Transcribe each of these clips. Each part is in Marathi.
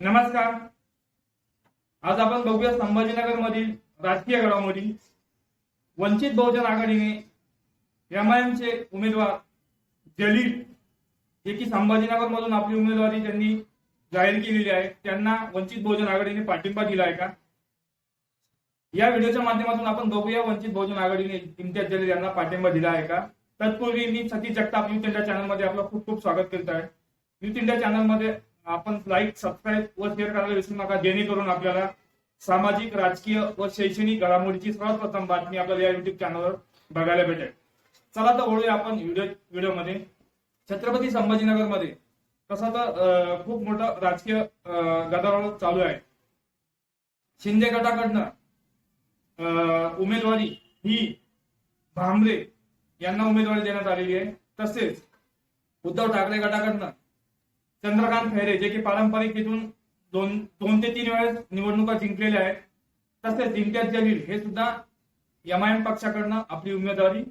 नमस्कार. आज आपण बघूया संभाजीनगर मधील राजकीय घडामोडी. वंचित बहुजन आघाडीने एमआयएमचे उमेदवार जलील जे की संभाजीनगर मधून आपली उमेदवारी त्यांनी जाहीर केलेली आहे. त्यांना वंचित बहुजन आघाडीने पाठिंबा दिला आहे का? या व्हिडिओच्या माध्यमातून आपण बघूया वंचित बहुजन आघाडीने इम्तियाज जलील यांना पाठिंबा दिला आहे का? तत्पूर्वी मी सतीश जगताप न्यूज इंडिया चॅनलमध्ये आपलं खूप खूप स्वागत करत आहे न्यूज इंडिया चॅनलमध्ये आपण लाईक सबस्क्राईब व शेअर करायला विसरू नका. जेणेकरून आपल्याला सामाजिक राजकीय व शैक्षणिक घडामोडीची सर्वप्रथम बातमी आपल्याला या युट्यूब चॅनलवर बघायला भेटेल. चला तर ओळूया आपण व्हिडिओ व्हिडिओमध्ये छत्रपती संभाजीनगरमध्ये तसं तर खूप मोठा राजकीय गदारोळ चालू आहे. शिंदे गटाकडनं अं, उमेदवारी ही भांबरे यांना उमेदवारी देण्यात आलेली आहे. तसेच उद्धव ठाकरे गटाकडनं चंद्रकांत खैरे जे की पारंपरिक इथून दोन दोन ते तीन वेळेस निवडणुका जिंकलेल्या आहेत तसेच इम्तियाज जलील हे सुद्धा एमआयएम पक्षाकडनं आपली उमेदवारी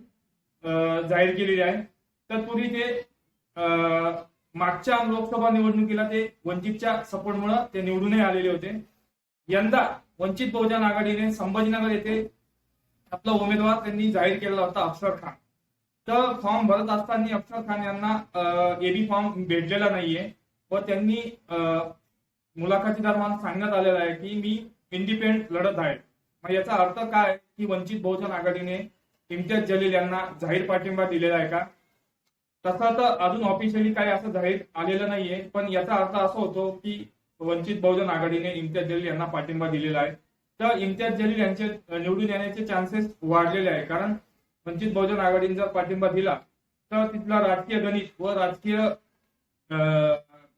जाहीर केलेली आहे. तत्पूर्वी ते अं, मागच्या लोकसभा निवडणुकीला ते वंचितच्या सपोर्टमुळे ते निवडूनही आलेले होते. यंदा वंचित बहुजन आघाडीने संभाजीनगर येथे आपला उमेदवार त्यांनी जाहीर केलेला होता अफसर खान. तर फॉर्म भरत असताना अफसर खान यांना एबी फॉर्म भेटलेला नाहीये. व त्यांनी अं, मुलाखती दरम्यान सांगण्यात आलेलं आहे की मी इंडिपेंडंट लढत आहे. मग याचा अर्थ काय? की वंचित बहुजन आघाडीने इम्तियाज जलील यांना जाहीर पाठिंबा दिलेला आहे का? तसा तर अजून ऑफिशियली काही असं जाहीर आलेलं नाहीये पण याचा अर्थ असा होतो की वंचित बहुजन आघाडीने इम्तियाज जलील यांना पाठिंबा दिलेला आहे. तर इम्तियाज जलील यांचे निवडून येण्याचे चान्सेस वाढलेले आहे. कारण वंचित बहुजन आघाडीने जर पाठिंबा दिला तर तिथला राजकीय गणित व राजकीय अं,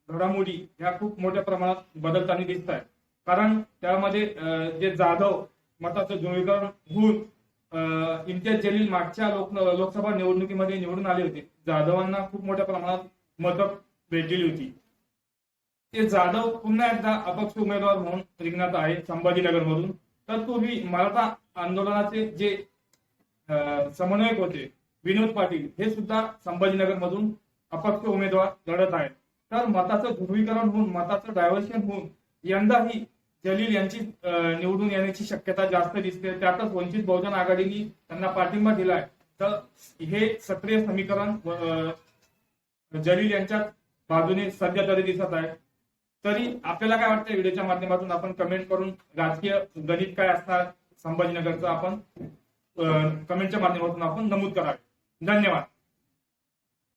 घडामोडी ह्या खूप मोठ्या प्रमाणात बदलताना दिसत आहेत. कारण त्यामध्ये जे जाधव मताचं ध्रुवीकरण होऊन इम्तियाज जलील मागच्या लोक लोकसभा निवडणुकीमध्ये निवडून आले होते. जाधवांना खूप मोठ्या प्रमाणात मतं भेटलेली होती. ते जाधव पुन्हा एकदा अपक्ष उमेदवार म्हणून रिंगणात आहे संभाजीनगर मधून तत्पूर्वी मराठा आंदोलनाचे जे समन्वयक होते विनोद पाटील हे सुद्धा संभाजीनगर मधून अपक्ष उमेदवार लढत आहेत. तर मताचं ध्रुवीकरण होऊन मताचं डायव्हर्शन होऊन यंदाही जलील यांची निवडून येण्याची शक्यता जास्त दिसते. त्यातच वंचित बहुजन आघाडीने त्यांना पाठिंबा दिलाय. तर हे सक्रिय समीकरण जलील यांच्या बाजूने सध्या तरी दिसत आहे. तरी आपल्याला काय वाटतं व्हिडिओच्या माध्यमातून? आपण कमेंट करून राजकीय गणित काय असणार? संभाजीनगरचं आपण कमेंटच्या माध्यमातून आपण नमूद करावे. धन्यवाद.